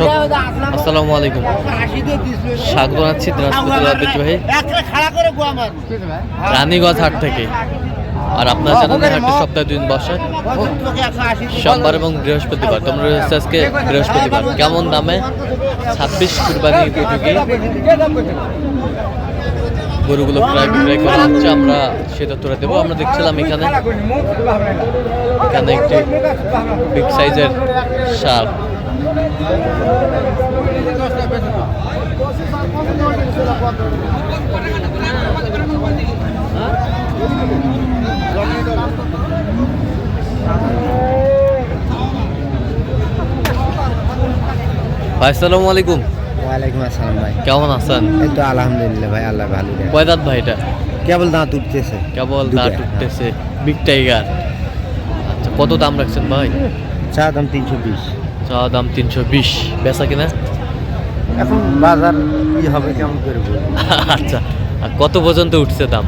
দর্শক, আসসালামু আলাইকুম। স্বাগত জানাচ্ছি দিনাজপুর জেলার ঐতিহ্যবাহী রানীগঞ্জ হাট থেকে। আর আপনার জানেন হাটটি সপ্তাহে দুদিন বসে। সোমবার এবং বৃহস্পতিবার। তোমরা রয়েছে আজকে বৃহস্পতিবার? কেমন দামে? ছাব্বিশ কুরবানি উপযোগী। গরুগুলো প্রায় বিক্রয় করা হচ্ছে। আমরা সেটা তোরা দেবো। আমরা দেখছিলাম এখানে। এখানে একটি বিগ সাইজের সার ভাই আসসালামু আলাইকুম। ওয়ালাইকুম আসসালাম ভাই। কেমন আছেন? এই তো আলহামদুলিল্লাহ ভাই আল্লাহ ভালো রাখে। কয় দাঁত ভাই এটা? কেবল দাঁত উঠতেছে। কেবল দাঁত হ্যাঁ। উঠতেছে। বিগ টাইগার আচ্ছা কত দাম রাখছেন ভাই? চা দাম তিনশো বিশ। চা দাম তিনশো বিশ। বেচা কিনা? এখন বাজার কি হবে কেমন করে আচ্ছা আর কত পর্যন্ত উঠছে দাম?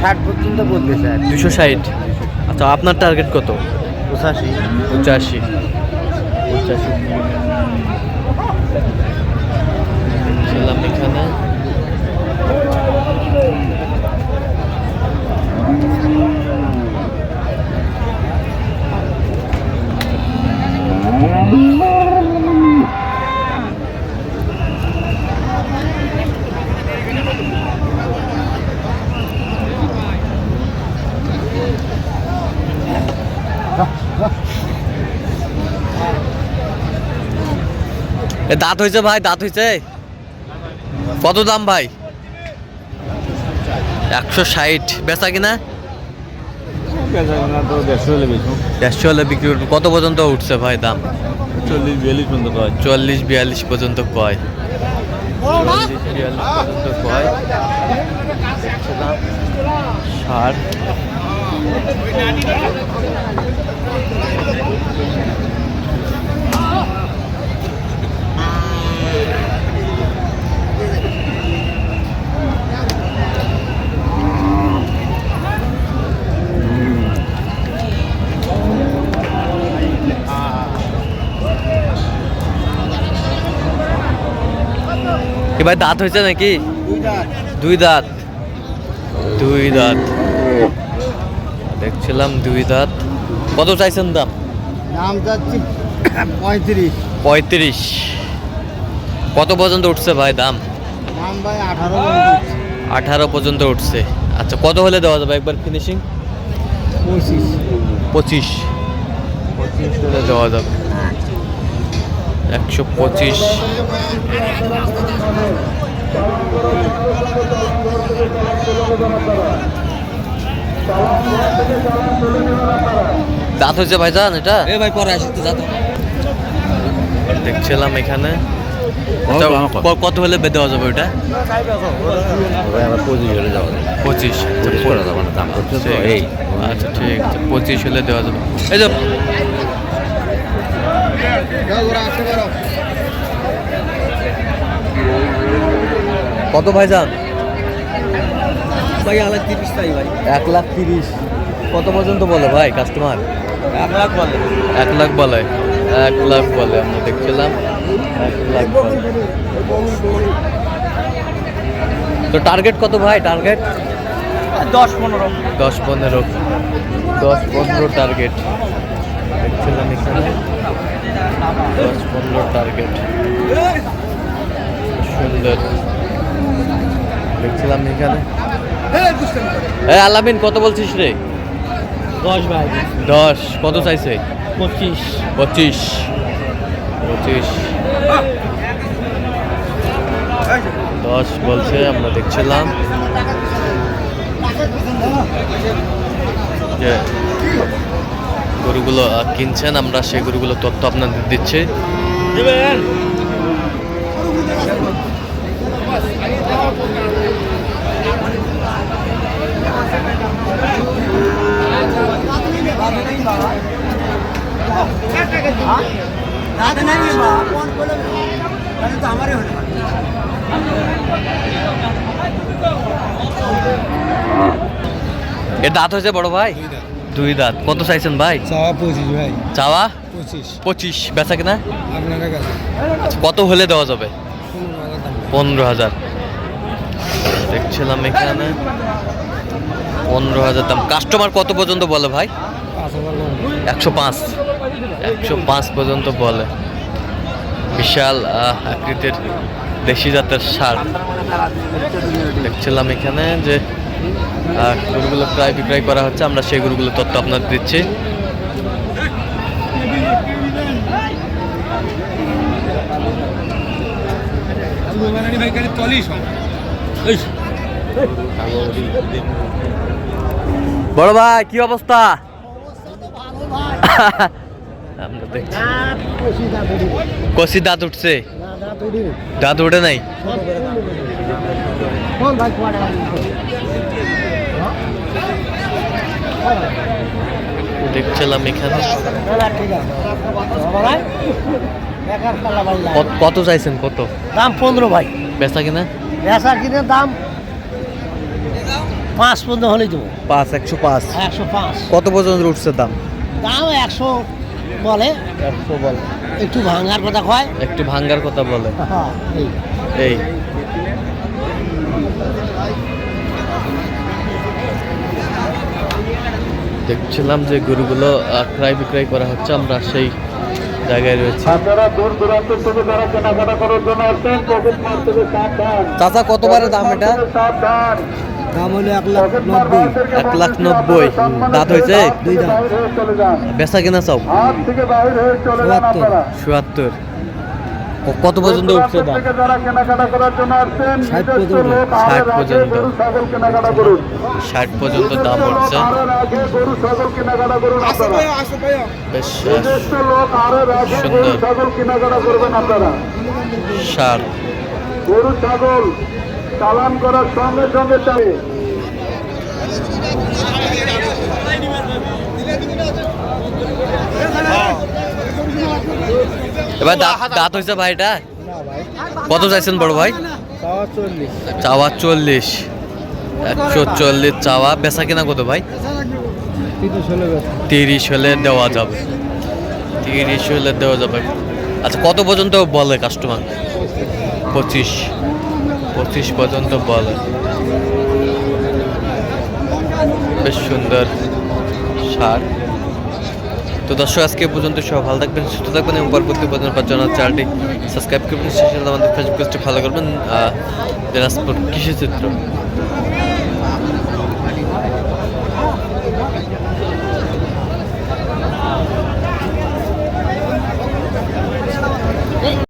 ষাট পর্যন্ত বলতেছে আর দুশো ষাট। আচ্ছা আপনার টার্গেট কত? পঁচাশি। পঁচাশি। পঁচাশি। এখানে। দাঁত হয়েছে ভাই দাঁত হয়েছে কত দাম ভাই? একশো ষাট। বেচা কিনা? দেড়শো হলে বিক্রি করবে। কত পর্যন্ত উঠছে ভাই দাম? চল্লিশ বিয়াল্লিশ পর্যন্ত কয় চল্লিশ বিয়াল্লিশ পর্যন্ত কয়। চল্লিশ বিয়াল্লিশ পর্যন্ত কয়। ষাট। কি ভাই দাঁত হয়েছে নাকি? দুই দাঁত। দুই দাঁত। দেখছিলাম দুই দাঁত। কত চাইছেন দাম? দাম যাচ্ছে পঁয়ত্রিশ। পঁয়ত্রিশ। কত পর্যন্ত উঠছে ভাই দাম? দাম ভাই আঠারো আঠারো পর্যন্ত উঠছে। আচ্ছা কত হলে দেওয়া যাবে একবার ফিনিশিং পঁচিশ। পঁচিশ। পঁচিশ হলে দেওয়া যাবে। একশো পঁচিশ। দাঁত হয়েছে ভাইজান এটা? এ ভাই পরে আসি তো যাতো দেখছিলাম এখানে। কত হলে দেওয়া যাবে ওটা ভাই পঁচিশ পঁচিশ। আচ্ছা, যাব না দাম করছে তো ঠিক এই। আচ্ছা ঠিক আছে। পঁচিশ হলে দেওয়া যাবে। এই যে কত ভাইজান? ভাই আলাদা তিরিশ তাই ভাই। এক লাখ তিরিশ। কত পর্যন্ত বলে ভাই কাস্টমার এক লাখ বলে। এক লাখ বলে। এক লাখ বলে আমরা দেখছিলাম। এক লাখ তো টার্গেট কত ভাই? টার্গেট দশ পনেরো। দশ পনেরো। দশ পনেরো টার্গেট দেখছিলাম এখানে। দশ পনেরো টার্গেট সুন্দর। দেখছিলাম এখানে? এ আলামিন কত বলছিস রে? দশ ভাই। দশ কত চাইছে? পঁচিশ। পঁচিশ। পঁচিশ। দশ বলছে আমরা দেখছিলাম। যে গরুগুলো কিনছেন আমরা সেই গরুগুলো তথ্য আপনাদের দিচ্ছি। এর দাঁত হয়েছে বড় ভাই? দুই দাঁত। কত চাইছেন ভাই? চাওয়া পঁচিশ ভাই। চাওয়া? পঁচিশ। পঁচিশ। বেচা কিনা? আপনারা আচ্ছা কত হলে দেওয়া যাবে? পনেরো হাজার দেখছিলাম এখানে। পনেরো হাজার দাম। কাস্টমার কত পর্যন্ত বলে ভাই? একশো পাঁচ। একশো পাঁচ পর্যন্ত বলে। বিশাল আকৃতির দেশি জাতের সার দেখছিলাম এখানে যে আহ, গরুগুলো প্রায় বিক্রয় করা হচ্ছে আমরা সেই গরুগুলো তথ্য আপনাদের দিচ্ছি। বড় ভাই কি অবস্থা? কষি দাঁত উঠছে। দাঁত উঠে নাই? দেখছিলাম এখানে। কত- কত চাইছেন কত? দাম পনেরো ভাই। বেচা কিনা? বেচা কিনে দাম পাঁচ পর্যন্ত হলে দেবো। পাঁচ একশো পাঁচ। একশো পাঁচ। কত পর্যন্ত উঠছে দাম? দাম একশো বলে। একশো বলে। একটু ভাঙার কথা কয়। একটু ভাঙ্গার কথা বলে। হ্যাঁ এই এই দেখছিলাম যে গরুগুলো ক্রয় বিক্রয় করা হচ্ছে আমরা সেই জায়গায় রয়েছে। আপনারা দূর দূরান্ত থেকে যারা কেনাকাটা করার জন্য আসছেন পকেট মার থেকে সাবধান। চাচা কতবারে দাম এটা? সাবধান। দাম হলো এক লাখ নব্বই। এক লাখ নব্বই। দাঁত হয়েছে? দুই দাঁত। হয়ে বেচা কিনা চাও হাত থেকে বাইরে চলে যান চুয়াত্তর। কত পর্যন্ত উঠছে দাম থেকে যারা কেনাকাটা করার জন্য আসছেন ষাট পর্যন্ত। লোক আরে ষাট পর্যন্ত। গরু ছাগল কেনাকাটা করুন ষাট পর্যন্ত দাম উঠছে বেশ সুন্দর। ছাগল কেনাকাটা করবেন আপনারা সার গরু ছাগল চালান করার সঙ্গে সঙ্গে চাই এবার দাঁত দাঁত হয়েছে ভাইটা? কত চাইছেন বড় ভাই? চাওয়া চল্লিশ। একশো চল্লিশ চাওয়া। বেচা কিনা কত ভাই? তিরিশ হলে তিরিশ হলে দেওয়া যাবে। তিরিশ হলে দেওয়া যাবে। আচ্ছা কত পর্যন্ত বলে কাস্টমার পঁচিশ। পঁচিশ পর্যন্ত বলে। বেশ সুন্দর। সার। তো দর্শক, আজকে পর্যন্ত সব ভালো থাকবেন, সুস্থ থাকবেন এবং পরবর্তী পর্যন্ত জানার চ্যানেলটি সাবস্ক্রাইব করবেন। সেই আমাদের ফেসবুক পেজটি ফলো করবেন দিনাজপুর কৃষি চিত্র